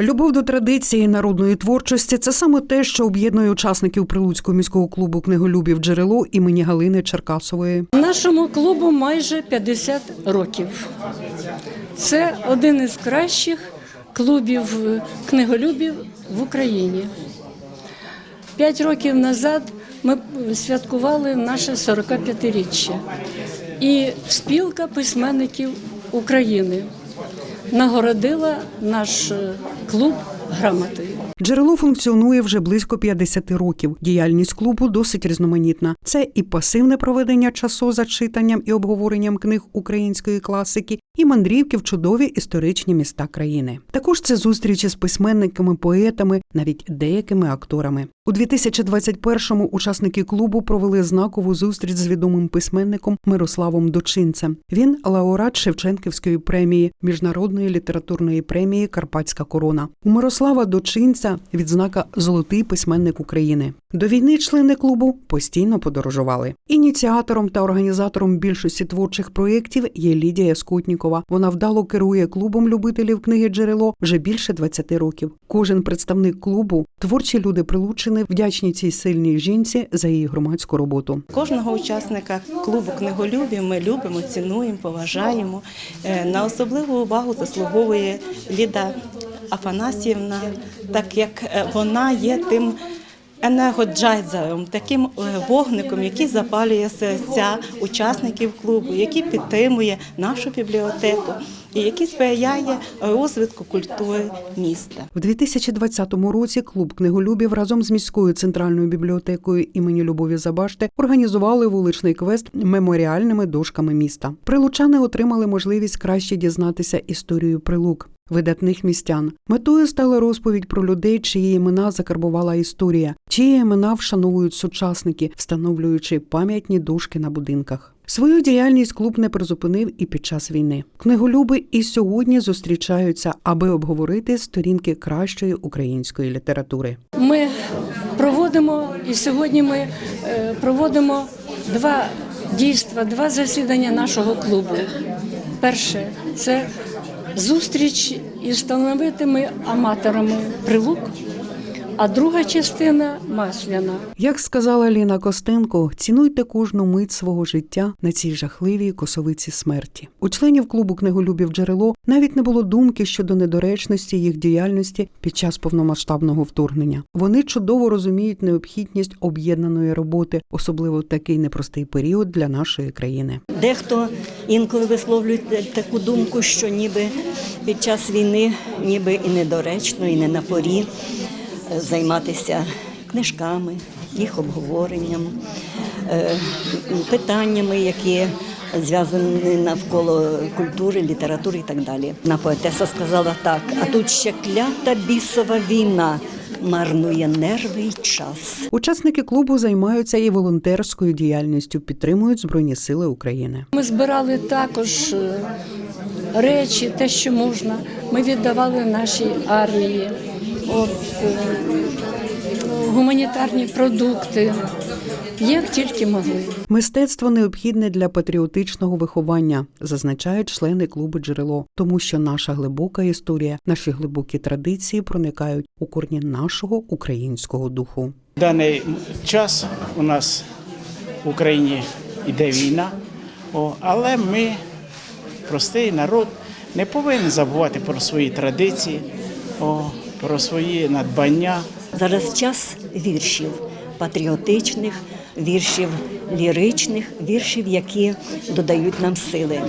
Любов до традиції народної творчості це саме те, що об'єднує учасників Прилуцького міського клубу книголюбів джерело імені Галини Черкасової. Нашому клубу майже 50 років. Це один із кращих клубів книголюбів в Україні. П'ять років назад ми святкували наше 45-річчя. І спілка письменників України нагородила наш клуб грамотою. Джерело функціонує вже близько 50 років. Діяльність клубу досить різноманітна. Це і пасивне проведення часу за читанням і обговоренням книг української класики, і мандрівки в чудові історичні міста країни. Також це зустрічі з письменниками, поетами, навіть деякими акторами. У 2021-му учасники клубу провели знакову зустріч з відомим письменником Мирославом Дочинцем. Він лауреат Шевченківської премії, міжнародної літературної премії Карпатська корона. У Мирослава Дочинця відзнака Золотий письменник України. До війни члени клубу постійно подорожували. Ініціатором та організатором більшості творчих проєктів є Лідія Скотнікова. Вона вдало керує клубом любителів книги Джерело вже більше 20 років. Кожен представник клубу, творчі люди Прилучини, вдячні цій сильній жінці за її громадську роботу. Кожного учасника клубу книголюбів ми любимо, цінуємо, поважаємо. Е, На особливу увагу заслуговує Ліда Афанасьєвна, так як е, вона є тим енергоджайзером, таким е, вогником, який запалює серця учасників клубу, який підтримує нашу бібліотеку і який сприяє розвитку культури міста. В 2020 році клуб книголюбів разом з міською центральною бібліотекою імені Любові Забашти організували вуличний квест меморіальними дошками міста. Прилучани отримали можливість краще дізнатися історію прилук. Видатних містян метою стала розповідь про людей, чиї імена закарбувала історія, чиї імена вшановують сучасники, встановлюючи пам'ятні дошки на будинках. Свою діяльність клуб не призупинив і під час війни. Книголюби і сьогодні зустрічаються, аби обговорити сторінки кращої української літератури. Ми проводимо і сьогодні ми е, проводимо два дійства, два засідання нашого клубу. Перше це зустріч із талановитими аматорами прилук, а друга частина масляна. Як сказала Ліна Костенко, цінуйте кожну мить свого життя на цій жахливій косовиці смерті. У членів клубу книголюбів джерело навіть не було думки щодо недоречності їх діяльності під час повномасштабного вторгнення. Вони чудово розуміють необхідність об'єднаної роботи, особливо в такий непростий період для нашої країни. Дехто інколи висловлює таку думку, що ніби під час війни, ніби і недоречно, і не на порі е, займатися книжками, їх обговоренням, е, питаннями, які зв'язані навколо культури, літератури і так далі. На поетеса сказала так: а тут ще клята бісова війна марнує нерви й час. Учасники клубу займаються і волонтерською діяльністю, підтримують Збройні Сили України. Ми збирали також е, речі, те, що можна. Ми віддавали нашій армії. От, е, гуманітарні продукти, як тільки могли. Мистецтво необхідне для патріотичного виховання, зазначають члени клубу джерело, тому що наша глибока історія, наші глибокі традиції проникають у корні нашого українського духу. В даний час у нас в Україні йде війна, але ми, простий народ, не повинен забувати про свої традиції, про свої надбання. Зараз час віршів патріотичних, віршів ліричних, віршів, які додають нам сили.